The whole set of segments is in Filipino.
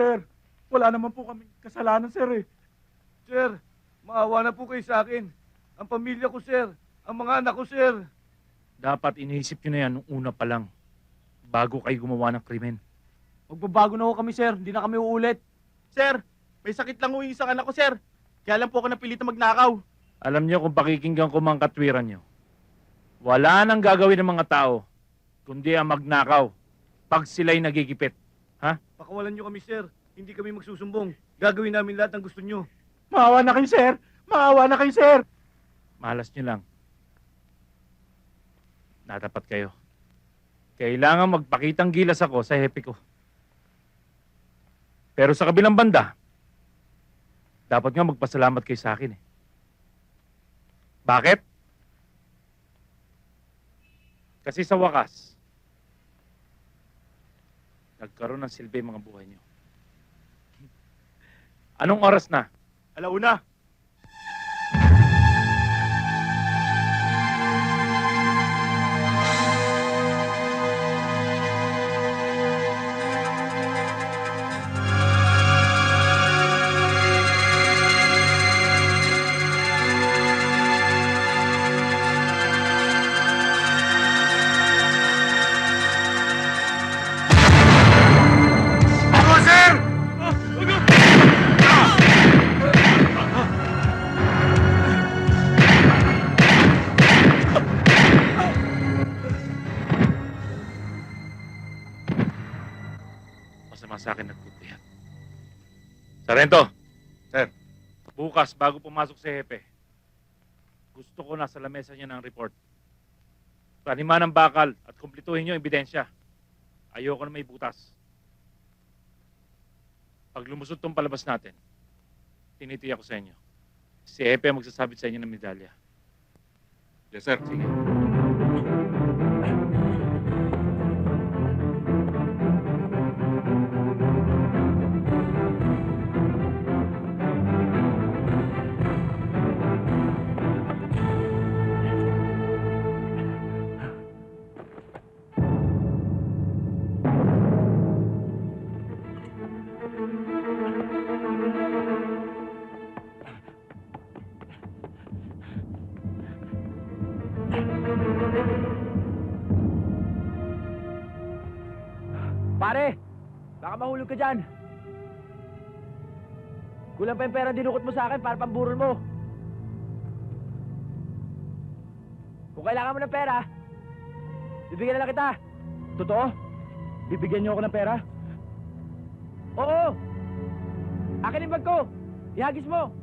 Sir, wala naman po kami kasalanan, sir eh. Sir, maawa na po kayo sa akin. Ang pamilya ko, sir. Ang mga anak ko, sir. Dapat iniisip nyo na yan nung una pa lang. Bago kayo gumawa ng krimen. Magbabago na ho kami, sir. Hindi na kami uulit. Sir, may sakit lang ho yung isang anak ko, sir. Kaya lang po ako napilitan magnakaw. Alam nyo kung pakikinggan ko mga katwiran nyo. Wala nang gagawin ng mga tao, kundi ang magnakaw pag sila'y nagigipit. Pakawalan nyo kami, sir. Hindi kami magsusumbong. Gagawin namin lahat ng gusto nyo. Maawa na kayo, sir. Maawa na kayo, sir. Malas nyo lang. Natapat kayo. Kailangan magpakitang gilas ako sa hepe ko. Pero sa kabilang banda, dapat nga magpasalamat kayo sa akin eh. Bakit? Kasi sa wakas, nagkaroon ng silbi mga buhay nyo. Anong oras na? Alauna. Sa akin nagpupuyat. Sarento! Sir. Bukas, bago pumasok si Hepe, gusto ko nasa lamesa niya ng report. Paniman ng bakal at kumplituhin niyo ang ebidensya. Ayoko na may butas. Pag lumusot tong palabas natin, tinitiyak ko sa inyo. Si Hepe ang magsasabit sa inyo ng medalya. Yes, sir. Sige. Pare, baka mahulog ka dyan. Kulang pa yung pera dinukot mo sa akin para pamburol mo. Kung kailangan mo ng pera, bibigyan na lang kita. Totoo? Bibigyan niyo ako ng pera? Oo! Akin yung bag ko! Ihagis mo!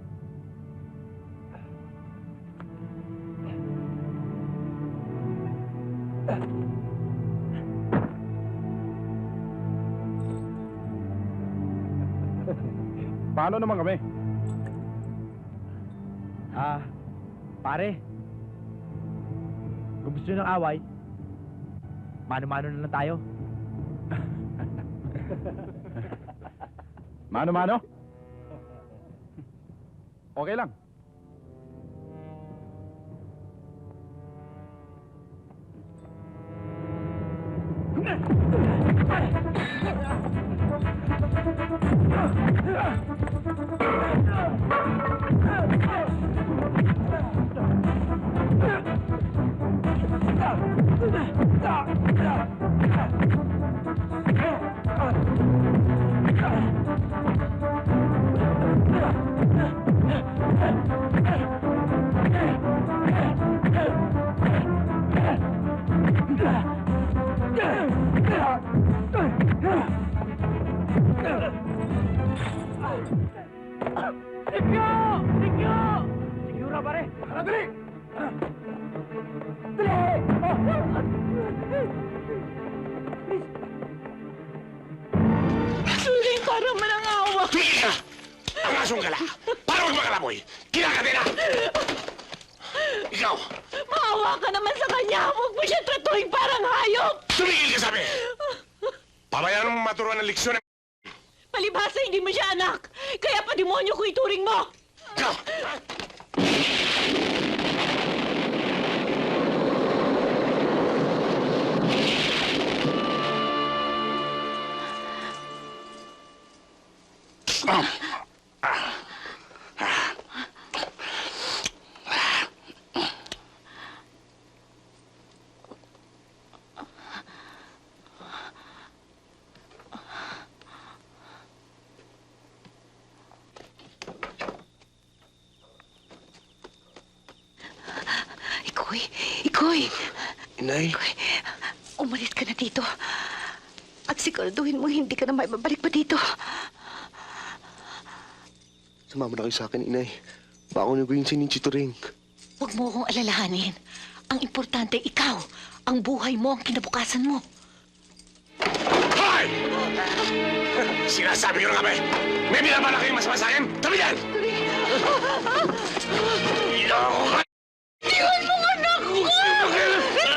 Paano naman kami? Ah, pare. Kung gusto nyo ng away, mano-mano na lang tayo. Mano-mano? Okay lang. Sikyo! Dali! Dali! Suling para manangawa. Tigil ka! Ang asong gala! Para huwag makalamoy! Kinakatena! Ikaw! Maawa ka naman sa kanya. Huwag mo siya tratuhin parang hayop. Tumigil ka sabi! Pabayaan mo maturuan ng leksyon ng... Palibhasa, hindi mo siya anak. Kaya pa demonyo ko ituring mo. Ikaw! Ikoy, Ikoy, Inay, Ikoy, umalis ka na dito. At siguraduhin mo hindi ka na may babalik pa dito. Sumama na kayo sa akin, Inay. Baka ako nagawin si Ninchi Turing. Huwag mo akong alalahanin. Ang importante, ikaw. Ang buhay mo, ang kinabukasan mo. Hoy! Sinasabi ko na nga ba eh, may binabala kayong masama sa akin? Tabi yan! Ka! Iwan mo anak ko! Iwan mo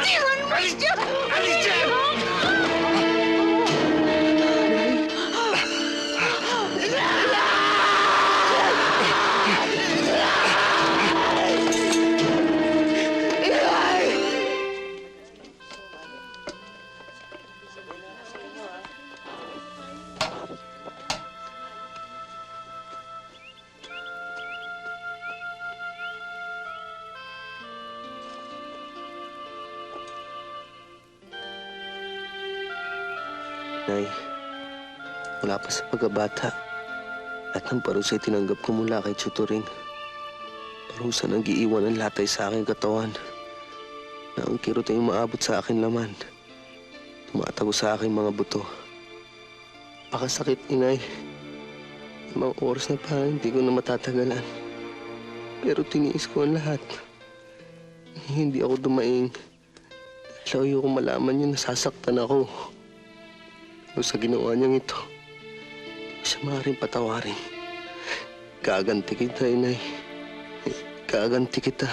siya! Alis dyan! Nay, wala pa sa pagkabata. At ng parusa'y tinanggap ko mula kay Chuturing. Parusa nang giiwan ng latay sa aking katawan. Na ang kirot ay umaabot sa akin laman. Tumatago sa aking mga buto. Pakasakit, inay. Limang oras na pa, hindi ko na matatagalan. Pero tiniis ko ang lahat. Hindi ako dumaing. Dahil ayoko malaman niya nasasaktan ako. Pero sa ginawa niyang ito, siya maaaring patawarin. Gaganti kita, inay. Gaganti kita.